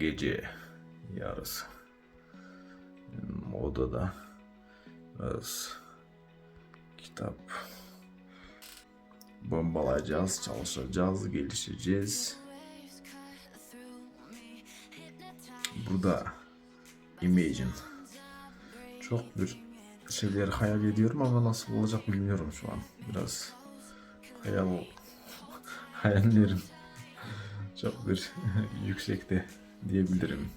gece yarısı. Benim odada biraz kitap bombalayacağız, çalışacağız, gelişeceğiz. Burada Imagine. Çok bir şeyler hayal ediyorum ama nasıl olacak bilmiyorum şu an. Biraz hayal hayallerim çok bir yüksekte diyebilirim.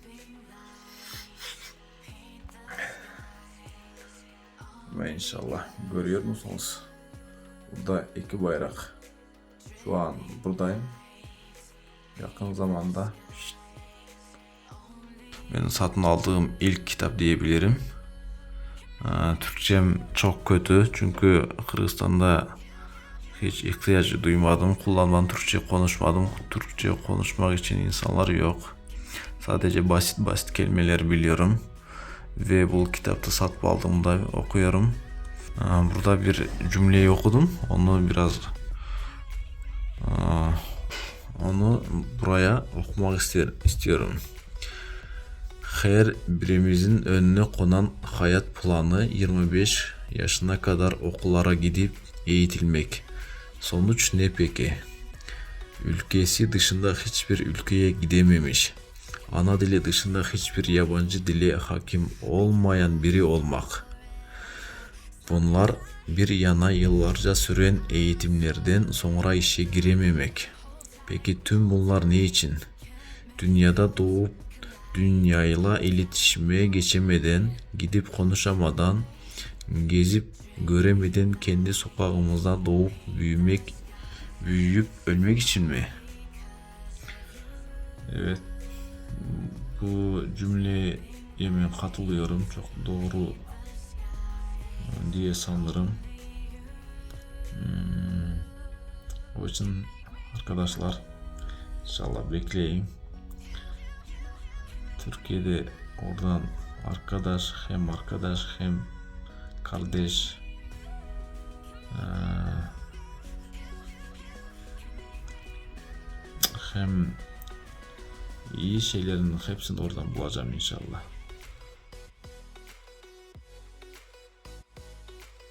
Ve inşallah görüyor musunuz? Burada iki bayrak. Şu an buradayım. Yakın zamanda benim satın aldığım ilk kitap diyebilirim. Aa, Türkçem çok kötü çünkü Kırgızistan'da hiç ihtiyacı duymadım. Kullanmadım, Türkçe konuşmadım. Türkçe konuşmak için insanlar yok. Sadece basit basit kelimeler biliyorum. Ve bu kitapta satıp aldığımda okuyorum. Burada bir cümleyi okudum. Onu biraz onu buraya okumak istiyorum. Her birimizin önüne konan hayat planı 25 yaşına kadar okullara gidip eğitilmek. Sonuç ne peki? Ülkesi dışında hiçbir ülkeye gidememiş. Ana dili dışında hiçbir yabancı dile hakim olmayan biri olmak. Bunlar bir yana yıllarca süren eğitimlerden sonra işe girememek. Peki tüm bunlar ne için? Dünyada doğup dünyayla iletişime geçemeden, gidip konuşamadan, gezip göremeden kendi sokağımızda doğup büyümek, büyüyüp ölmek için mi? Evet. Bu cümleye yemin katılıyorum. Çok doğru e, diye sanırım. Hmm. O için arkadaşlar inşallah bekleyin. Türkiye'de oradan arkadaş hem arkadaş hem kardeş eee, hem iyi şeylerin hepsini oradan bulacağım inşallah.